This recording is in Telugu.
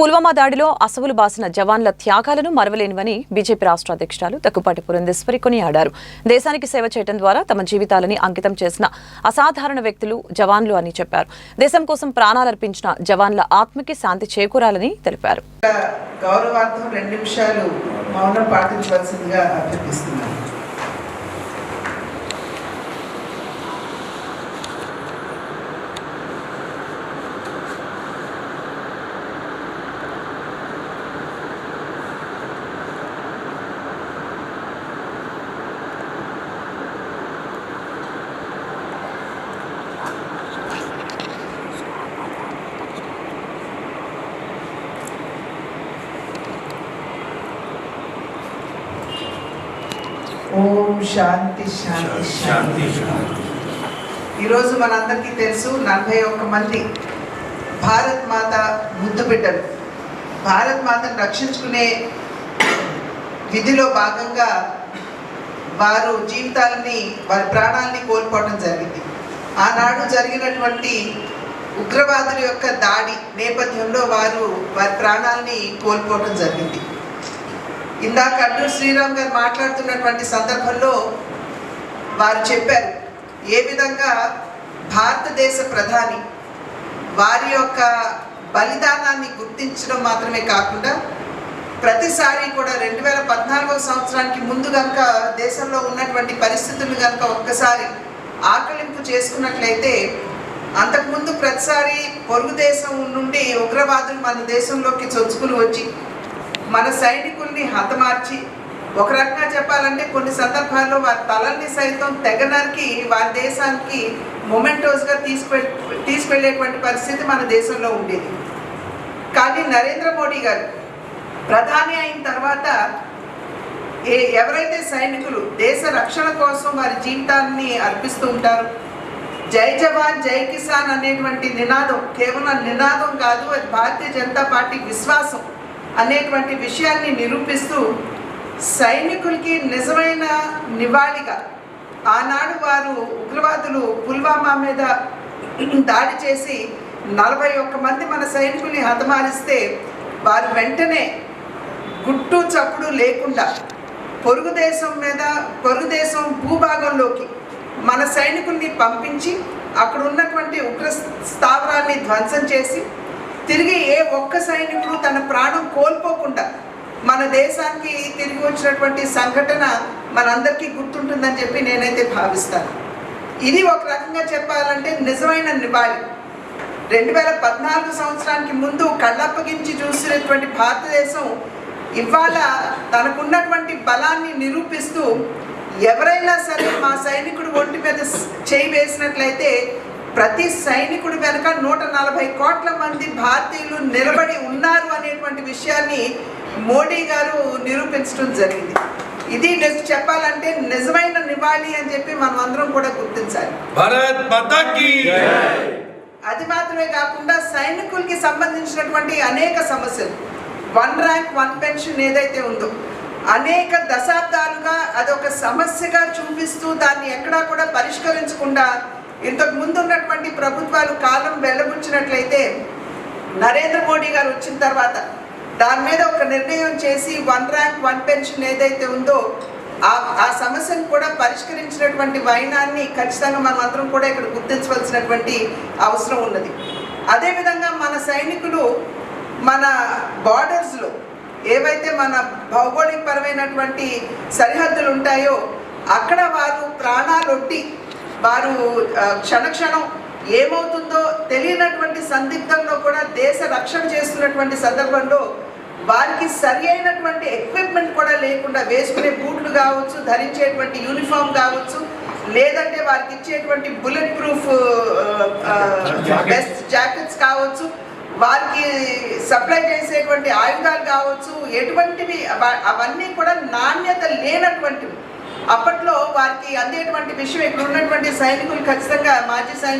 పుల్వామా దాడిలో అసవులు బాసిన జవాన్ల త్యాగాలను మరవలేనివని బీజేపీ రాష్ట్ర అధ్యక్షురాలు దగ్గుపాటి పురంధేశ్వరి కొనియాడారు. దేశానికి సేవ చేయడం ద్వారా తమ జీవితాలని అంకితం చేసిన అసాధారణ వ్యక్తులు జవాన్లు అని చెప్పారు. దేశం కోసం ప్రాణాలర్పించిన జవాన్ల ఆత్మకి శాంతి చేకూరాలని తెలిపారు. గౌరవార్థం రెండు నిమిషాలు మౌనం పాటించవలసిందిగా అభ్యర్థిస్తున్నారు ఓం శాంతి శాంతి శాంతి ఈరోజు మనందరికీ తెలుసు నలభై ఒక్క మంది భారత్ మాత ముద్దు బిడ్డలు. భారత్ మాతను రక్షించుకునే విధిలో భాగంగా వారు జీవితాలని వారి ప్రాణాలని కోల్పోవడం జరిగింది. ఆనాడు జరిగినటువంటి ఉగ్రవాదుల యొక్క దాడి నేపథ్యంలో వారు వారి ప్రాణాలని కోల్పోవడం జరిగింది. ఇందాక అడ్డు శ్రీరామ్ గారు మాట్లాడుతున్నటువంటి సందర్భంలో వారు చెప్పారు ఏ విధంగా భారతదేశ ప్రధాని వారి యొక్క బలిదానాన్ని గుర్తించడం మాత్రమే కాకుండా ప్రతిసారి కూడా రెండు వేల పద్నాలుగో సంవత్సరానికి ముందు కనుక దేశంలో ఉన్నటువంటి పరిస్థితులు కనుక ఒక్కసారి ఆకలింపు చేసుకున్నట్లయితే అంతకుముందు ప్రతిసారి పొరుగు దేశం నుండి ఉగ్రవాదులు మన దేశంలోకి చొచ్చుకుని వచ్చి మన సైనికుల్ని హతమార్చి ఒక రకంగా చెప్పాలంటే కొన్ని సందర్భాల్లో వారి తలల్ని సైతం తెగనరికి వారి దేశానికి మొమెంటోస్గా తీసుకెళ్ తీసుకెళ్ళేటువంటి పరిస్థితి మన దేశంలో ఉండేది. కానీ నరేంద్ర మోడీ గారు ప్రధాని అయిన తర్వాత ఏ ఎవరైతే సైనికులు దేశ రక్షణ కోసం వారి జీవితాన్ని అర్పిస్తూ ఉంటారు జై జవాన్ జై కిసాన్ అనేటువంటి నినాదం కేవలం నినాదం కాదు అది భారతీయ జనతా పార్టీ విశ్వాసం. అనేటువంటి విషయాన్ని నిరూపిస్తూ సైనికులకి నిజమైన నివాళిగా ఆనాడు వారు ఉగ్రవాదులు పుల్వామా మీద దాడి చేసి నలభై ఒక్క మంది మన సైనికుల్ని హతమారిస్తే వారు వెంటనే గుట్టు చప్పుడు లేకుండా పొరుగు దేశం మీద పొరుగు దేశం భూభాగంలోకి మన సైనికుల్ని పంపించి అక్కడ ఉన్నటువంటి ఉగ్ర స్థావరాన్ని ధ్వంసం చేసి తిరిగి ఏ ఒక్క సైనికుడు తన ప్రాణం కోల్పోకుండా మన దేశానికి తిరిగి వచ్చినటువంటి సంఘటన మనందరికీ గుర్తుంటుందని చెప్పి నేనైతే భావిస్తాను. ఇది ఒక రకంగా చెప్పాలంటే నిజమైన నివాళి. రెండు వేల పద్నాలుగు సంవత్సరానికి ముందు కళ్ళప్పగించి చూసినటువంటి భారతదేశం ఇవాళ తనకున్నటువంటి బలాన్ని నిరూపిస్తూ ఎవరైనా సరే మా సైనికుడు ఒంటి మీద చేయి వేసినట్లయితే ప్రతి సైనికుడి వెనుక నూట నలభై కోట్ల మంది భారతీయులు నిలబడి ఉన్నారు అనేటువంటి విషయాన్ని మోడీ గారు నిరూపించడం జరిగింది. ఇది చెప్పాలంటే నిజమైన నివాళి అని చెప్పి మనం అందరం కూడా గుర్తించాలి. అది మాత్రమే కాకుండా సైనికులకి సంబంధించినటువంటి అనేక సమస్యలు. వన్ ర్యాంక్ వన్ పెన్షన్ ఏదైతే ఉందో అనేక దశాబ్దాలుగా అదొక సమస్యగా చూపిస్తూ దాన్ని ఎక్కడా కూడా పరిష్కరించకుండా ఇంతకు ముందు ఉన్నటువంటి ప్రభుత్వాలు కాలం వెళ్ళబుచ్చినట్లయితే నరేంద్ర మోడీ గారు వచ్చిన తర్వాత దాని మీద ఒక నిర్ణయం చేసి వన్ ర్యాంక్ వన్ పెన్షన్ ఏదైతే ఉందో ఆ ఆ సమస్యను కూడా పరిష్కరించినటువంటి వైనాన్ని ఖచ్చితంగా మనం అందరం కూడా ఇక్కడ గుర్తించవలసినటువంటి అవసరం ఉన్నది. అదేవిధంగా మన సైనికులు మన బార్డర్స్లో ఏవైతే మన భౌగోళిక పరమైనటువంటి సరిహద్దులు ఉంటాయో అక్కడ వారు ప్రాణాలొట్టి వారు క్షణక్షణం ఏమవుతుందో తెలియనటువంటి సందిగ్ధంలో కూడా దేశ రక్షణ చేస్తున్నటువంటి సందర్భంలో వారికి సరి అయినటువంటి ఎక్విప్మెంట్ కూడా లేకుండా వేసుకునే బూట్లు కావచ్చు ధరించేటువంటి యూనిఫామ్ కావచ్చు లేదంటే వారికి ఇచ్చేటువంటి బుల్లెట్ ప్రూఫ్ బెస్ట్ జాకెట్స్ కావచ్చు వారికి సప్లై చేసేటువంటి ఆయుధాలు కావచ్చు ఎటువంటివి అవ- అవన్నీ కూడా నాణ్యత లేనటువంటివి. అప్పట్లో వారికి అందేటువంటి విషయం ఇక్కడ ఉన్నటువంటి సైనికులు ఖచ్చితంగా మాజీ సైనికులు